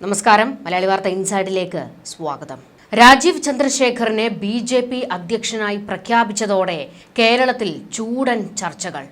നമസ്കാരം. മലയാളി വാർത്ത ഇൻസൈഡിലേക്ക് സ്വാഗതം. രാജീവ് ചന്ദ്രശേഖറിനെ ബി ജെ പി അധ്യക്ഷനായി പ്രഖ്യാപിച്ചതോടെ കേരളത്തിൽ ചൂടൻ ചർച്ചകൾ.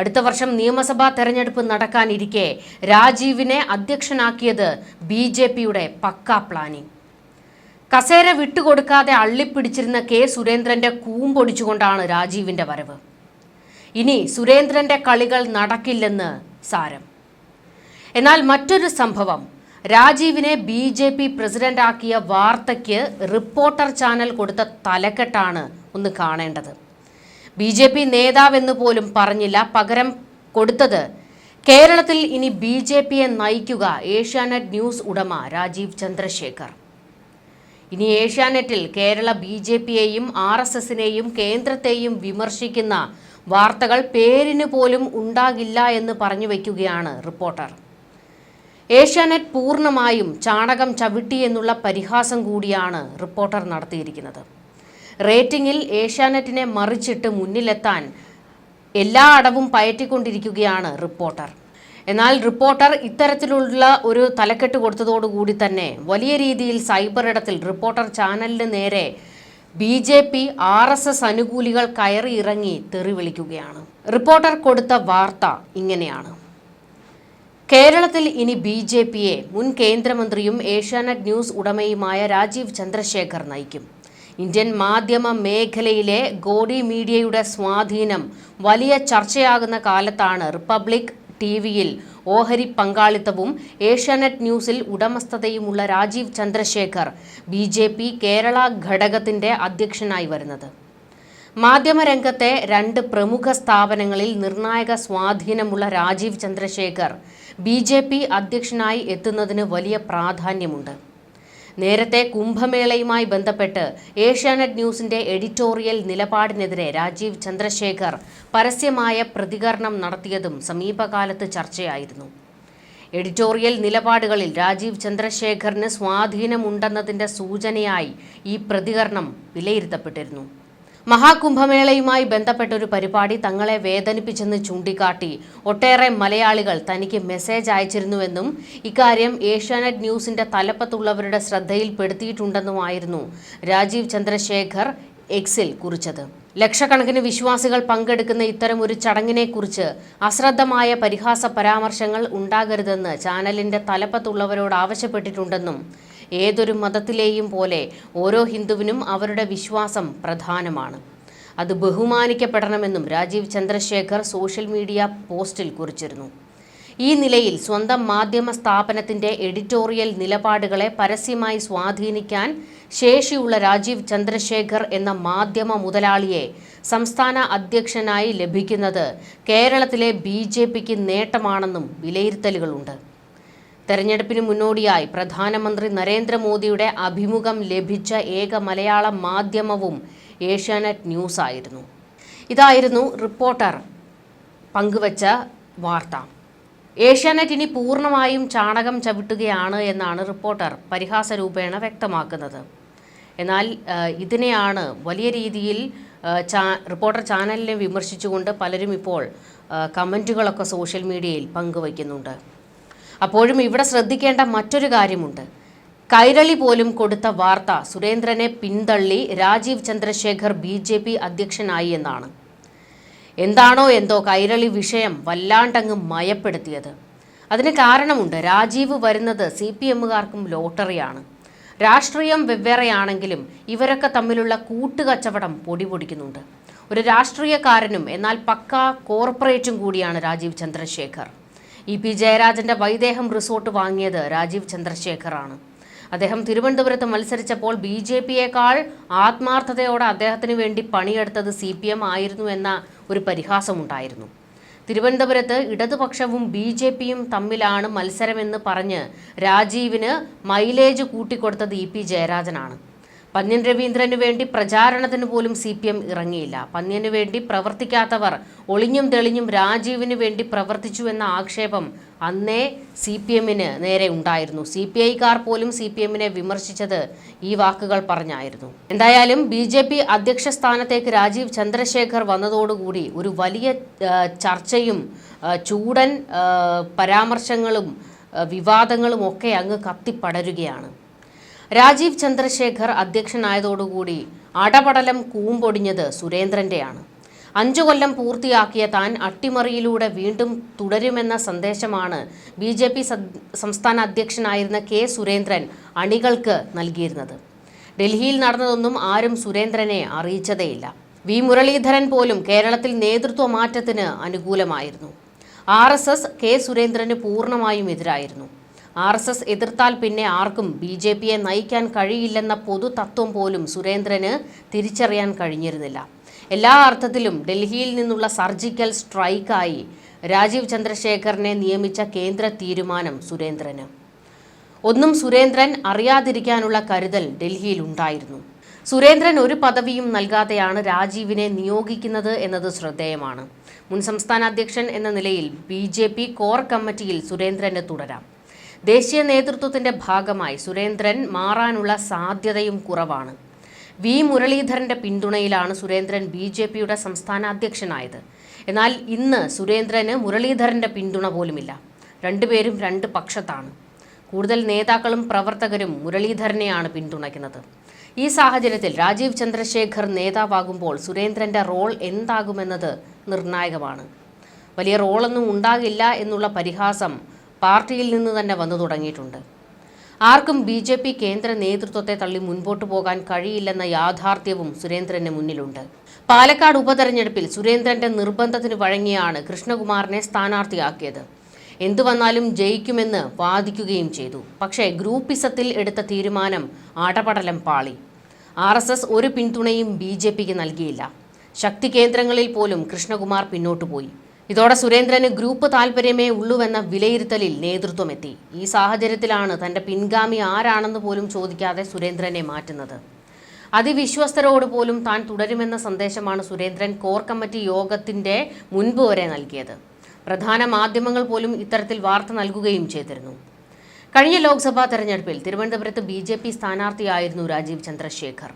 അടുത്ത വർഷം നിയമസഭാ തെരഞ്ഞെടുപ്പ് നടക്കാനിരിക്കെ രാജീവിനെ അധ്യക്ഷനാക്കിയത് ബി ജെ പിയുടെ പക്കാ പ്ലാനിംഗ് കസേര വിട്ടുകൊടുക്കാതെ അള്ളിപ്പിടിച്ചിരുന്ന കെ സുരേന്ദ്രന്റെ കൂമ്പൊടിച്ചുകൊണ്ടാണ് രാജീവിന്റെ വരവ്. ഇനി സുരേന്ദ്രന്റെ കളികൾ നടക്കില്ലെന്ന് സാരം. എന്നാൽ മറ്റൊരു സംഭവം രാജീവിനെ ബി ജെ പി പ്രസിഡന്റാക്കിയ വാർത്തയ്ക്ക് റിപ്പോർട്ടർ ചാനൽ കൊടുത്ത തലക്കെട്ടാണ് ഒന്ന് കാണേണ്ടത്. ബി ജെ പി നേതാവെന്ന് പോലും പറഞ്ഞില്ല. പകരം കൊടുത്തത് കേരളത്തിൽ ഇനി ബി ജെ പിയെ നയിക്കുക ഏഷ്യാനെറ്റ് ന്യൂസ് ഉടമ രാജീവ് ചന്ദ്രശേഖർ. ഇനി ഏഷ്യാനെറ്റിൽ കേരള ബി ജെ പിയെയും ആർ എസ് എസിനെയും കേന്ദ്രത്തെയും വിമർശിക്കുന്ന വാർത്തകൾ പേരിന് പോലും ഉണ്ടാകില്ല എന്ന് പറഞ്ഞു വയ്ക്കുകയാണ് റിപ്പോർട്ടർ. ഏഷ്യാനെറ്റ് പൂർണമായും ചാണകം ചവിട്ടി എന്നുള്ള പരിഹാസം കൂടിയാണ് റിപ്പോർട്ടർ നടത്തിയിരിക്കുന്നത്. റേറ്റിംഗിൽ ഏഷ്യാനെറ്റിനെ മറിച്ചിട്ട് മുന്നിലെത്താൻ എല്ലാ അടവും പയറ്റിക്കൊണ്ടിരിക്കുകയാണ് റിപ്പോർട്ടർ. എന്നാൽ റിപ്പോർട്ടർ ഇത്തരത്തിലുള്ള ഒരു തലക്കെട്ട് കൊടുത്തതോടുകൂടി തന്നെ വലിയ രീതിയിൽ സൈബർ ഇടത്തിൽ റിപ്പോർട്ടർ ചാനലിന് നേരെ B J P R S S അനുകൂലികൾ കയറി ഇറങ്ങി തെറി വിളിക്കുകയാണ് റിപ്പോർട്ടർ കൊടുത്ത വാർത്ത ഇങ്ങനെയാണ്. കേരളത്തിൽ ഇനി ബി ജെ പിയെ മുൻ കേന്ദ്രമന്ത്രിയും ഏഷ്യാനെറ്റ് ന്യൂസ് ഉടമയുമായ രാജീവ് ചന്ദ്രശേഖർ നയിക്കും. ഇന്ത്യൻ മാധ്യമ മേഖലയിലെ ഗോഡി മീഡിയയുടെ സ്വാധീനം വലിയ ചർച്ചയാകുന്ന കാലത്താണ് റിപ്പബ്ലിക് ടി വിയിൽ ഓഹരി പങ്കാളിത്തവും ഏഷ്യാനെറ്റ് ന്യൂസിൽ ഉടമസ്ഥതയുമുള്ള രാജീവ് ചന്ദ്രശേഖർ ബി കേരള ഘടകത്തിന്റെ അധ്യക്ഷനായി വരുന്നത്. മാധ്യമരംഗത്തെ രണ്ട് പ്രമുഖ സ്ഥാപനങ്ങളിൽ നിർണായക സ്വാധീനമുള്ള Rajeev Chandrasekhar B J P അധ്യക്ഷനായി എത്തുന്നതിന് വലിയ പ്രാധാന്യമുണ്ട്. നേരത്തെ കുംഭമേളയുമായി ബന്ധപ്പെട്ട് ഏഷ്യാനെറ്റ് ന്യൂസിന്റെ എഡിറ്റോറിയൽ നിലപാടിനെതിരെ രാജീവ് ചന്ദ്രശേഖർ പരസ്യമായ പ്രതികരണം നടത്തിയതും സമീപകാലത്ത് ചർച്ചയായിരുന്നു. എഡിറ്റോറിയൽ നിലപാടുകളിൽ രാജീവ് ചന്ദ്രശേഖറിന് സ്വാധീനമുണ്ടെന്നതിന്റെ സൂചനയായി ഈ പ്രതികരണം വിലയിരുത്തപ്പെട്ടിരുന്നു. മഹാകുംഭമേളയുമായി ബന്ധപ്പെട്ട ഒരു പരിപാടി തങ്ങളെ വേദനിപ്പിച്ചെന്ന് ചൂണ്ടിക്കാട്ടി. ഒട്ടേറെ മലയാളികൾ തനിക്ക് മെസ്സേജ് അയച്ചിരുന്നുവെന്നും ഇക്കാര്യം ഏഷ്യാനെറ്റ് ന്യൂസിന്റെ തലപ്പത്തുള്ളവരുടെ ശ്രദ്ധയിൽപ്പെടുത്തിയിട്ടുണ്ടെന്നുമായിരുന്നു രാജീവ് ചന്ദ്രശേഖർ എക്സിൽ കുറിച്ചത്. ലക്ഷക്കണക്കിന് വിശ്വാസികൾ പങ്കെടുക്കുന്ന ഇത്തരം ഒരു ചടങ്ങിനെക്കുറിച്ച് അശ്രദ്ധമായ പരിഹാസ പരാമർശങ്ങൾ ഉണ്ടാകരുതെന്ന് ചാനലിന്റെ തലപ്പത്തുള്ളവരോട് ആവശ്യപ്പെട്ടിട്ടുണ്ടെന്നും ഏതൊരു മതത്തിലെയും പോലെ ഓരോ ഹിന്ദുവിനും അവരുടെ വിശ്വാസം പ്രധാനമാണ്. അത് ബഹുമാനിക്കപ്പെടണമെന്നും രാജീവ് ചന്ദ്രശേഖർ സോഷ്യൽ മീഡിയ പോസ്റ്റിൽ കുറിച്ചിരുന്നു. ഈ നിലയിൽ സ്വന്തം മാധ്യമ സ്ഥാപനത്തിന്റെ എഡിറ്റോറിയൽ നിലപാടുകളെ പരസ്യമായി സ്വാധീനിക്കാൻ ശേഷിയുള്ള രാജീവ് ചന്ദ്രശേഖർ എന്ന മാധ്യമ മുതലാളിയെ സംസ്ഥാന അധ്യക്ഷനായി ലഭിക്കുന്നത് കേരളത്തിലെ ബി നേട്ടമാണെന്നും വിലയിരുത്തലുകളുണ്ട്. തെരഞ്ഞെടുപ്പിന് മുന്നോടിയായി പ്രധാനമന്ത്രി നരേന്ദ്രമോദിയുടെ അഭിമുഖം ലഭിച്ച ഏക മലയാള മാധ്യമവും ഏഷ്യാനെറ്റ് ന്യൂസ് ആയിരുന്നു ഇതായിരുന്നു റിപ്പോർട്ടർ പങ്കുവച്ച വാർത്ത. ഏഷ്യാനെറ്റ് ഇനി പൂർണമായും ചാണകം ചവിട്ടുകയാണ് എന്നാണ് റിപ്പോർട്ടർ പരിഹാസ രൂപേണ വ്യക്തമാക്കുന്നത്. എന്നാൽ ഇതിനെയാണ് വലിയ രീതിയിൽ ചാ റിപ്പോർട്ടർ ചാനലിനെ വിമർശിച്ചുകൊണ്ട് പലരും ഇപ്പോൾ കമന്റുകളൊക്കെ സോഷ്യൽ മീഡിയയിൽ പങ്കുവയ്ക്കുന്നുണ്ട്. അപ്പോഴും ഇവിടെ ശ്രദ്ധിക്കേണ്ട മറ്റൊരു കാര്യമുണ്ട്. കൈരളി പോലും കൊടുത്ത വാർത്ത സുരേന്ദ്രനെ പിന്തള്ളി Rajeev Chandrasekhar B J P അധ്യക്ഷനായി എന്നാണ്. എന്താണോ എന്തോ കൈരളി വിഷയം വല്ലാണ്ടങ്ങ് മയപ്പെടുത്തിയത്. അതിന് കാരണമുണ്ട്. രാജീവ് വരുന്നത് സി പി എമ്മുകാർക്കും ലോട്ടറിയാണ്. രാഷ്ട്രീയം വെവ്വേറെയാണെങ്കിലും ഇവരൊക്കെ തമ്മിലുള്ള കൂട്ടുകച്ചവടം പൊടിപൊടിക്കുന്നുണ്ട്. ഒരു രാഷ്ട്രീയക്കാരനും എന്നാൽ പക്ക കോർപ്പറേറ്റും കൂടിയാണ് രാജീവ് ചന്ദ്രശേഖർ. ഇ പി ജയരാജന്റെ വൈദേഹം റിസോർട്ട് വാങ്ങിയത് രാജീവ് ചന്ദ്രശേഖറാണ്. അദ്ദേഹം തിരുവനന്തപുരത്ത് മത്സരിച്ചപ്പോൾ ബി ജെ പിയേക്കാൾ ആത്മാർത്ഥതയോടെ അദ്ദേഹത്തിന് വേണ്ടി പണിയെടുത്തത് സി പി എം ആയിരുന്നു എന്ന ഒരു പരിഹാസമുണ്ടായിരുന്നു. തിരുവനന്തപുരത്ത് ഇടതുപക്ഷവും ബി ജെ പിയും തമ്മിലാണ് മത്സരമെന്ന് പറഞ്ഞ് രാജീവിന് മൈലേജ് കൂട്ടിക്കൊടുത്തത് ഇ പി ജയരാജനാണ്. പന്ന്യൻ രവീന്ദ്രന് വേണ്ടി പ്രചാരണത്തിന് പോലും സി പി എം ഇറങ്ങിയില്ല. പന്ന്യന് വേണ്ടി പ്രവർത്തിക്കാത്തവർ ഒളിഞ്ഞും തെളിഞ്ഞും രാജീവിന് വേണ്ടി പ്രവർത്തിച്ചു എന്ന ആക്ഷേപം അന്നേ സി പി എമ്മിന് നേരെ ഉണ്ടായിരുന്നു. സി പി ഐക്കാർ പോലും സി പി എമ്മിനെ വിമർശിച്ചത് ഈ വാക്കുകൾ പറഞ്ഞായിരുന്നു. എന്തായാലും ബി ജെ പി അധ്യക്ഷ സ്ഥാനത്തേക്ക് രാജീവ് ചന്ദ്രശേഖർ വന്നതോടുകൂടി ഒരു വലിയ ചർച്ചയും ചൂടൻ പരാമർശങ്ങളും വിവാദങ്ങളും ഒക്കെ അങ്ങ് കത്തിപ്പടരുകയാണ്. രാജീവ് ചന്ദ്രശേഖർ അധ്യക്ഷനായതോടുകൂടി അടപടലം കൂമ്പൊടിഞ്ഞത് സുരേന്ദ്രന്റെയാണ്. അഞ്ചു കൊല്ലം പൂർത്തിയാക്കിയ താൻ അട്ടിമറിയിലൂടെ വീണ്ടും തുടരുമെന്ന സന്ദേശമാണ് ബി ജെ പി സംസ്ഥാന അധ്യക്ഷനായിരുന്ന കെ സുരേന്ദ്രൻ അണികൾക്ക് നൽകിയിരുന്നത്. ഡൽഹിയിൽ നടന്നതൊന്നും ആരും സുരേന്ദ്രനെ അറിയിച്ചതേയില്ല. വി മുരളീധരൻ പോലും കേരളത്തിൽ നേതൃത്വ മാറ്റത്തിന് അനുകൂലമായിരുന്നു. ആർ എസ് എസ് കെ സുരേന്ദ്രന് പൂർണമായും എതിരായിരുന്നു. ആർ എസ് എസ് എതിർത്താൽ പിന്നെ ആർക്കും ബി ജെ പിയെ നയിക്കാൻ കഴിയില്ലെന്ന പൊതു തത്വം പോലും സുരേന്ദ്രന് തിരിച്ചറിയാൻ കഴിഞ്ഞിരുന്നില്ല. എല്ലാ അർത്ഥത്തിലും ഡൽഹിയിൽ നിന്നുള്ള സർജിക്കൽ സ്ട്രൈക്കായി രാജീവ് ചന്ദ്രശേഖറിനെ നിയമിച്ച കേന്ദ്ര തീരുമാനം സുരേന്ദ്രന്. ഒന്നും സുരേന്ദ്രൻ അറിയാതിരിക്കാനുള്ള കരുതൽ ഡൽഹിയിൽ ഉണ്ടായിരുന്നു. സുരേന്ദ്രൻ ഒരു പദവിയും നൽകാതെയാണ് രാജീവിനെ നിയോഗിക്കുന്നത് എന്നത് ശ്രദ്ധേയമാണ്. മുൻ സംസ്ഥാന അധ്യക്ഷൻ എന്ന നിലയിൽ ബി കോർ കമ്മിറ്റിയിൽ സുരേന്ദ്രന് തുടരാം. ദേശീയ നേതൃത്വത്തിന്റെ ഭാഗമായി സുരേന്ദ്രൻ മാറാനുള്ള സാധ്യതയും കുറവാണ്. വി. മുരളീധരന്റെ പിന്തുണയിലാണ് സുരേന്ദ്രൻ ബി. ജെ. പിയുടെ സംസ്ഥാന അധ്യക്ഷനായത്. എന്നാൽ ഇന്ന് സുരേന്ദ്രന് മുരളീധരന്റെ പിന്തുണ പോലുമില്ല. രണ്ടുപേരും രണ്ട് പക്ഷത്താണ്. കൂടുതൽ നേതാക്കളും പ്രവർത്തകരും മുരളീധരനെയാണ് പിന്തുണയ്ക്കുന്നത്. ഈ സാഹചര്യത്തിൽ രാജീവ് ചന്ദ്രശേഖർ നേതാവാകുമ്പോൾ സുരേന്ദ്രന്റെ റോൾ എന്താകുമെന്നത് നിർണായകമാണ്. വലിയ റോളൊന്നും ഉണ്ടാകില്ല എന്നുള്ള പരിഹാസം പാർട്ടിയിൽ നിന്ന് തന്നെ വന്നു തുടങ്ങിയിട്ടുണ്ട്. ആർക്കും ബി ജെ പി കേന്ദ്ര നേതൃത്വത്തെ തള്ളി മുൻപോട്ട് പോകാൻ കഴിയില്ലെന്ന യാഥാർത്ഥ്യവും സുരേന്ദ്രന് മുന്നിലുണ്ട്. പാലക്കാട് ഉപതെരഞ്ഞെടുപ്പിൽ സുരേന്ദ്രന്റെ നിർബന്ധത്തിന് വഴങ്ങിയാണ് കൃഷ്ണകുമാറിനെ സ്ഥാനാർത്ഥിയാക്കിയത്. എന്തു വന്നാലും ജയിക്കുമെന്ന് വാദിക്കുകയും ചെയ്തു. പക്ഷേ ഗ്രൂപ്പിസത്തിൽ എടുത്ത തീരുമാനം ആടപടലം പാളി. ആർ എസ് എസ് ഒരു പിന്തുണയും ബി ജെ പിക്ക് നൽകിയില്ല. ശക്തി കേന്ദ്രങ്ങളിൽ പോലും കൃഷ്ണകുമാർ പിന്നോട്ടു പോയി. ഇതോടെ സുരേന്ദ്രന് ഗ്രൂപ്പ് താൽപര്യമേ ഉള്ളൂവെന്ന വിലയിരുത്തലിൽ നേതൃത്വമെത്തി. ഈ സാഹചര്യത്തിലാണ് തന്റെ പിൻഗാമി ആരാണെന്ന് പോലും ചോദിക്കാതെ സുരേന്ദ്രനെ മാറ്റുന്നത്. അതിവിശ്വസ്തരോട് പോലും താൻ തുടരുമെന്ന സന്ദേശമാണ് സുരേന്ദ്രൻ കോർ കമ്മിറ്റി യോഗത്തിന്റെ മുൻപ് വരെ നൽകിയത്. പ്രധാന മാധ്യമങ്ങൾ പോലും ഇത്തരത്തിൽ വാർത്ത നൽകുകയും ചെയ്തിരുന്നു. കഴിഞ്ഞ ലോക്സഭാ തെരഞ്ഞെടുപ്പിൽ തിരുവനന്തപുരത്ത് ബി ജെ പി സ്ഥാനാർത്ഥിയായിരുന്നു രാജീവ് ചന്ദ്രശേഖർ.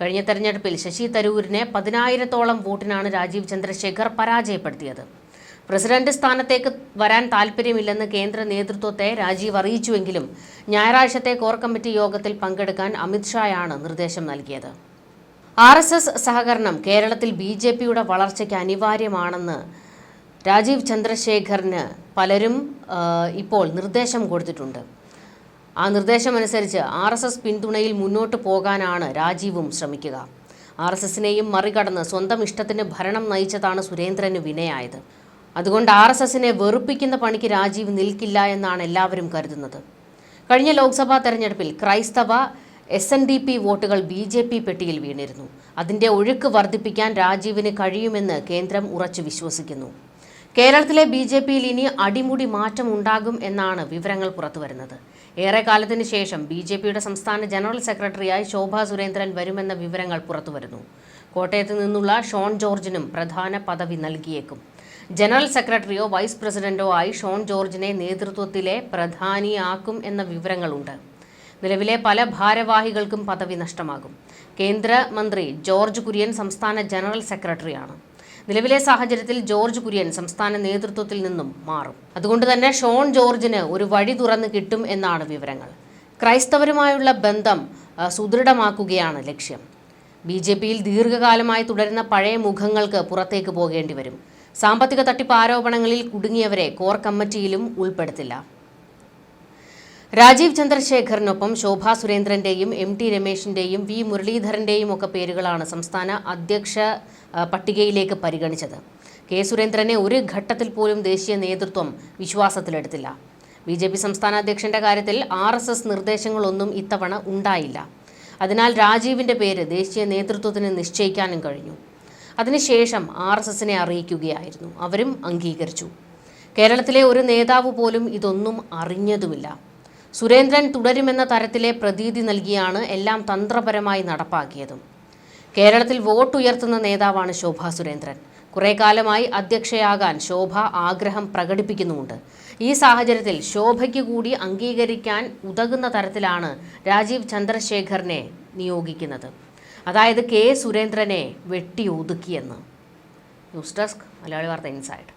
കഴിഞ്ഞ തെരഞ്ഞെടുപ്പിൽ ശശി തരൂരിനെ പതിനായിരത്തോളം വോട്ടിനാണ് രാജീവ് ചന്ദ്രശേഖർ പരാജയപ്പെടുത്തിയത്. പ്രസിഡന്റ് സ്ഥാനത്തേക്ക് വരാൻ താൽപ്പര്യമില്ലെന്ന് കേന്ദ്ര നേതൃത്വത്തെ രാജീവ് അറിയിച്ചുവെങ്കിലും ഞായറാഴ്ചത്തെ കോർ കമ്മിറ്റി യോഗത്തിൽ പങ്കെടുക്കാൻ അമിത്ഷായാണ് നിർദ്ദേശം നൽകിയത്. ആർ എസ് എസ് സഹകരണം കേരളത്തിൽ ബി ജെ പിയുടെ വളർച്ചയ്ക്ക് അനിവാര്യമാണെന്ന് രാജീവ് ചന്ദ്രശേഖറിന് പലരും ഇപ്പോൾ നിർദ്ദേശം കൊടുത്തിട്ടുണ്ട്. ആ നിർദ്ദേശമനുസരിച്ച് ആർ എസ് എസ് പിന്തുണയിൽ മുന്നോട്ട് പോകാനാണ് രാജീവും ശ്രമിക്കുക. ആർ എസ് എസിനെയും മറികടന്ന് സ്വന്തം ഇഷ്ടത്തിന് ഭരണം നയിച്ചതാണ് സുരേന്ദ്രന് വിനയായത്. അതുകൊണ്ട് ആർ എസ് എസിനെ വെറുപ്പിക്കുന്ന പണിക്ക് രാജീവ് നിൽക്കില്ല എന്നാണ് എല്ലാവരും കരുതുന്നത്. കഴിഞ്ഞ ലോക്സഭാ തെരഞ്ഞെടുപ്പിൽ ക്രൈസ്തവ എസ് എൻ ഡി പി വോട്ടുകൾ ബി ജെ പി പെട്ടിയിൽ വീണിരുന്നു. അതിന്റെ ഒഴുക്ക് വർദ്ധിപ്പിക്കാൻ രാജീവിന് കഴിയുമെന്ന് കേന്ദ്രം ഉറച്ചു വിശ്വസിക്കുന്നു. കേരളത്തിലെ ബി ജെ പിയിൽ ഇനി അടിമുടി മാറ്റം ഉണ്ടാകും എന്നാണ് വിവരങ്ങൾ പുറത്തുവരുന്നത്. ഏറെ കാലത്തിന് ശേഷം ബി ജെ പിയുടെ സംസ്ഥാന ജനറൽ സെക്രട്ടറിയായി ശോഭാ സുരേന്ദ്രൻ വരുമെന്ന വിവരങ്ങൾ പുറത്തുവരുന്നു. കോട്ടയത്ത് നിന്നുള്ള ഷോൺ ജോർജിനും പ്രധാന പദവി നൽകിയേക്കും. ജനറൽ സെക്രട്ടറിയോ വൈസ് പ്രസിഡന്റോ ആയി ഷോൺ ജോർജിനെ നേതൃത്വത്തിലെ പ്രധാനിയാക്കും എന്ന വിവരങ്ങളുണ്ട്. നിലവിലെ പല ഭാരവാഹികൾക്കും പദവി നഷ്ടമാകും. കേന്ദ്രമന്ത്രി ജോർജ് കുര്യൻ സംസ്ഥാന ജനറൽ സെക്രട്ടറിയാണ്. നിലവിലെ സാഹചര്യത്തിൽ ജോർജ് കുര്യൻ സംസ്ഥാന നേതൃത്വത്തിൽ നിന്നും മാറും. അതുകൊണ്ട് തന്നെ ഷോൺ ജോർജിന് ഒരു വഴി തുറന്ന് കിട്ടും എന്നാണ് വിവരങ്ങൾ. ക്രൈസ്തവരുമായുള്ള ബന്ധം സുദൃഢമാക്കുകയാണ് ലക്ഷ്യം. ബി ജെ പിയിൽ ദീർഘകാലമായി തുടരുന്ന പഴയ മുഖങ്ങൾക്ക് പുറത്തേക്ക് പോകേണ്ടി വരും. സാമ്പത്തിക തട്ടിപ്പ് ആരോപണങ്ങളിൽ കുടുങ്ങിയവരെ കോർ കമ്മിറ്റിയിലും ഉൾപ്പെടുത്തില്ല. രാജീവ് ചന്ദ്രശേഖറിനൊപ്പം ശോഭാ സുരേന്ദ്രന്റെയും എം ടി രമേശിന്റെയും വി മുരളീധരന്റെയും ഒക്കെ പേരുകളാണ് സംസ്ഥാന അധ്യക്ഷ പട്ടികയിലേക്ക് പരിഗണിച്ചത്. കെ സുരേന്ദ്രനെ ഒരു ഘട്ടത്തിൽ പോലും ദേശീയ നേതൃത്വം വിശ്വാസത്തിലെടുത്തില്ല. ബി ജെ പി സംസ്ഥാന അധ്യക്ഷന്റെ കാര്യത്തിൽ ആർ എസ് എസ് നിർദ്ദേശങ്ങളൊന്നും ഇത്തവണ ഉണ്ടായില്ല. അതിനാൽ രാജീവിന്റെ പേര് ദേശീയ നേതൃത്വത്തിന് നിശ്ചയിക്കാനും കഴിഞ്ഞു. അതിനുശേഷം ആർ എസ് എസിനെ അറിയിക്കുകയായിരുന്നു. അവരും അംഗീകരിച്ചു. കേരളത്തിലെ ഒരു നേതാവ് പോലും ഇതൊന്നും അറിഞ്ഞതുമില്ല. സുരേന്ദ്രൻ തുടരുമെന്ന തരത്തിലെ പ്രതീതി നൽകിയാണ് എല്ലാം തന്ത്രപരമായി നടപ്പാക്കിയതും. കേരളത്തിൽ വോട്ടുയർത്തുന്ന നേതാവാണ് ശോഭ സുരേന്ദ്രൻ. കുറെ കാലമായി അധ്യക്ഷയാകാൻ ശോഭ ആഗ്രഹം പ്രകടിപ്പിക്കുന്നുമുണ്ട്. ഈ സാഹചര്യത്തിൽ ശോഭയ്ക്ക് കൂടി അംഗീകരിക്കാൻ ഉതകുന്ന തരത്തിലാണ് രാജീവ് ചന്ദ്രശേഖറിനെ നിയോഗിക്കുന്നത്. അതായത് കെ സുരേന്ദ്രനെ വെട്ടി ഒതുക്കിയെന്ന് ന്യൂസ് ഡെസ്ക് മലയാളി വാർത്ത ഇൻസൈഡ്.